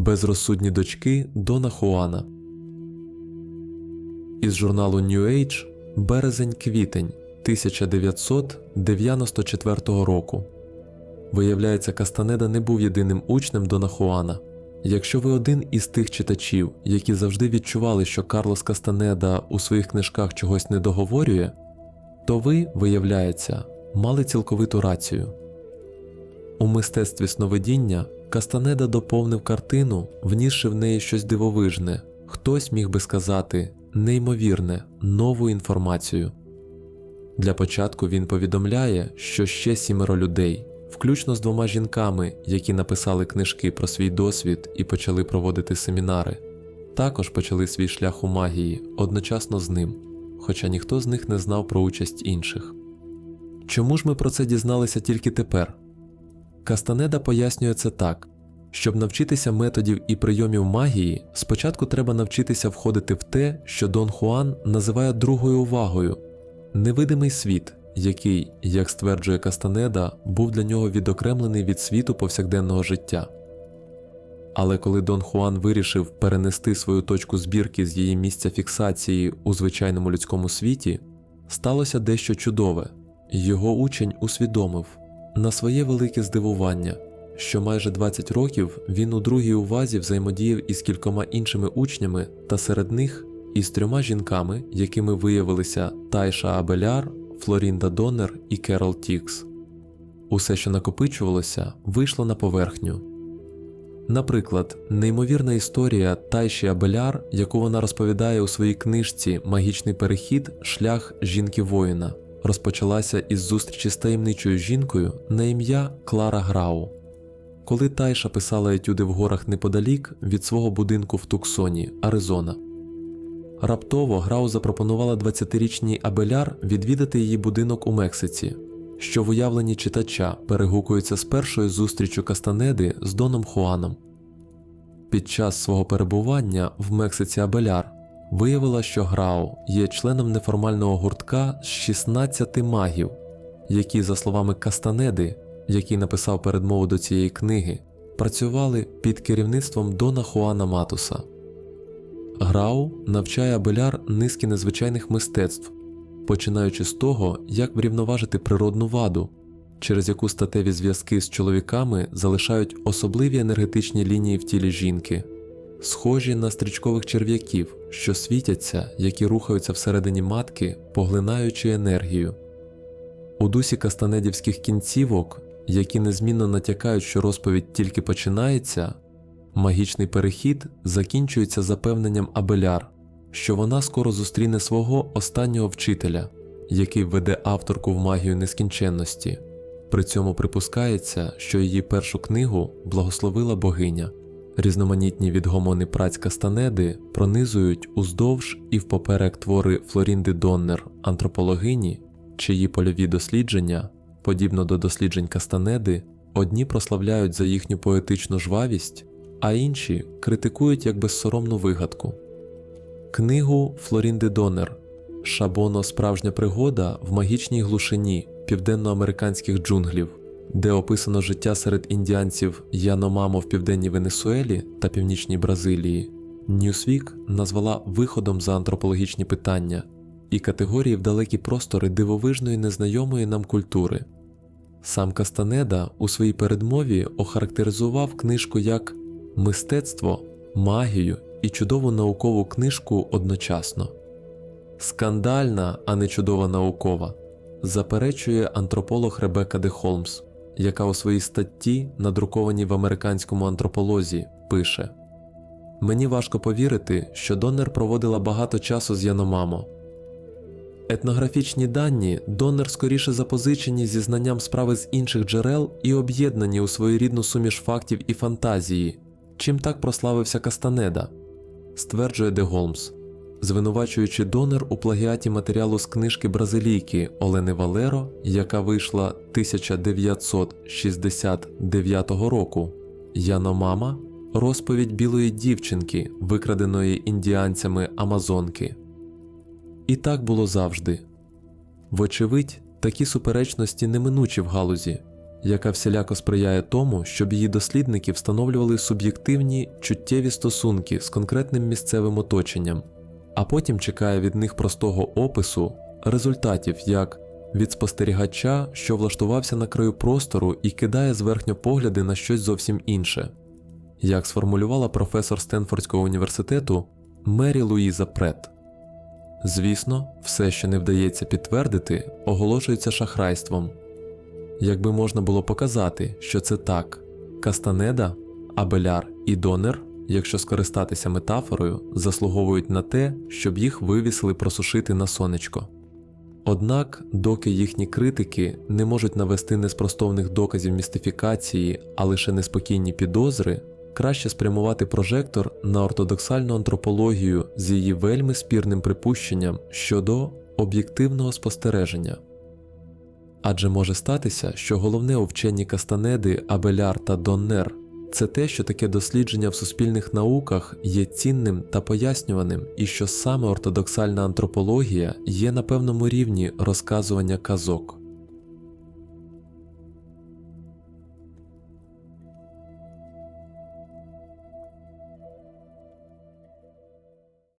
Безрозсудні дочки Дона Хуана. Із журналу New Age Березень-квітень 1994 року. Виявляється, Кастанеда не був єдиним учнем Дона Хуана. Якщо ви один із тих читачів, які завжди відчували, що Карлос Кастанеда у своїх книжках чогось не договорює, то ви, виявляється, мали цілковиту рацію. У мистецтві сновидіння Кастанеда доповнив картину, внісши в неї щось дивовижне, хтось міг би сказати неймовірне, нову інформацію. Для початку він повідомляє, що ще сімеро людей, включно з двома жінками, які написали книжки про свій досвід і почали проводити семінари, також почали свій шлях у магії одночасно з ним, хоча ніхто з них не знав про участь інших. Чому ж ми про це дізналися тільки тепер? Кастанеда пояснює це так: щоб навчитися методів і прийомів магії, спочатку треба навчитися входити в те, що Дон Хуан називає другою увагою невидимий світ, який, як стверджує Кастанеда, був для нього відокремлений від світу повсякденного життя. Але коли Дон Хуан вирішив перенести свою точку збірки з її місця фіксації у звичайному людському світі, сталося дещо чудове. Його учень усвідомив на своє велике здивування, що майже 20 років він у другій увазі взаємодіяв із кількома іншими учнями та серед них із трьома жінками, якими виявилися Тайша Абеляр, Флорінда Донер і Керол Тікс. Усе, що накопичувалося, вийшло на поверхню. Наприклад, неймовірна історія Тайші Абеляр, яку вона розповідає у своїй книжці Магічний перехід Шлях жінки воїна, розпочалася із зустрічі з таємничою жінкою на ім'я Клара Грау. Коли Тайша писала етюди в горах неподалік від свого будинку в Туксоні, Аризона. Раптово Грау запропонувала 20-річній Абеляр відвідати її будинок у Мексиці, що в уявленні читача перегукується з першою зустрічю Кастанеди з Доном Хуаном. Під час свого перебування в Мексиці Абеляр виявила, що Грау є членом неформального гуртка з 16 магів, які, за словами Кастанеди, який написав передмову до цієї книги, працювали під керівництвом Дона Хуана Матуса. Грау навчає Абеляр низки незвичайних мистецтв, починаючи з того, як врівноважити природну ваду, через яку статеві зв'язки з чоловіками залишають особливі енергетичні лінії в тілі жінки, схожі на стрічкових черв'яків, що світяться, які рухаються всередині матки, поглинаючи енергію. У дусі кастанедівських кінцівок, які незмінно натякають, що розповідь тільки починається. Магічний перехід закінчується запевненням Абеляр, що вона скоро зустріне свого останнього вчителя, який введе авторку в магію нескінченності. При цьому припускається, що її першу книгу благословила богиня. Різноманітні відгомони праць Кастанеди пронизують уздовж і впоперек твори Флорінди Доннер, антропологині, чиї польові дослідження, подібно до досліджень Кастанеди, одні прославляють за їхню поетичну жвавість а інші критикують як безсоромну вигадку. Книгу Флорінди Донер Шабоно Справжня пригода в магічній глушині південноамериканських джунглів, де описано життя серед індіанців Яномамо в південній Венесуелі та північній Бразилії. Ньюсвік назвала виходом за антропологічні питання і категорії в далекі простори дивовижної незнайомої нам культури. Сам Кастанеда у своїй передмові охарактеризував книжку як мистецтво, магію і чудову наукову книжку одночасно. Скандальна, а не чудова наукова, заперечує антрополог Ребека де Холмс, яка у своїй статті, надрукованій в американському антрополозі, пише: Мені важко повірити, що Доннер проводила багато часу з Яномамо. Етнографічні дані Доннер скоріше запозичені зі знанням справи з інших джерел і об'єднані у своєрідну суміш фактів і фантазії, чим так прославився Кастанеда, стверджує Де Голмс, звинувачуючи донор у плагіаті матеріалу з книжки Бразилійки Олени Валеро, яка вийшла 1969 року. Яномама розповідь білої дівчинки, викраденої індіанцями Амазонки. І так було завжди. Вочевидь, такі суперечності неминучі в галузі, яка всіляко сприяє тому, щоб її дослідники встановлювали суб'єктивні чуттєві стосунки з конкретним місцевим оточенням, а потім чекає від них простого опису результатів як від спостерігача, що влаштувався на краю простору і кидає зверхньо погляди на щось зовсім інше, як сформулювала професор Стенфордського університету Мері Луїза Прет. Звісно, все, що не вдається підтвердити, оголошується шахрайством. Якби можна було показати, що це так, Кастанеда, Абеляр і Донер, якщо скористатися метафорою, заслуговують на те, щоб їх вивісили просушити на сонечко. Однак, доки їхні критики не можуть навести неспростовних доказів містифікації, а лише неспокійні підозри, краще спрямувати прожектор на ортодоксальну антропологію з її вельми спірним припущенням щодо об'єктивного спостереження. Адже може статися, що головне у вченні Кастанеди, Абеляр та Доннер це те, що таке дослідження в суспільних науках є цінним та пояснюваним, і що саме ортодоксальна антропологія є на певному рівні розказування казок.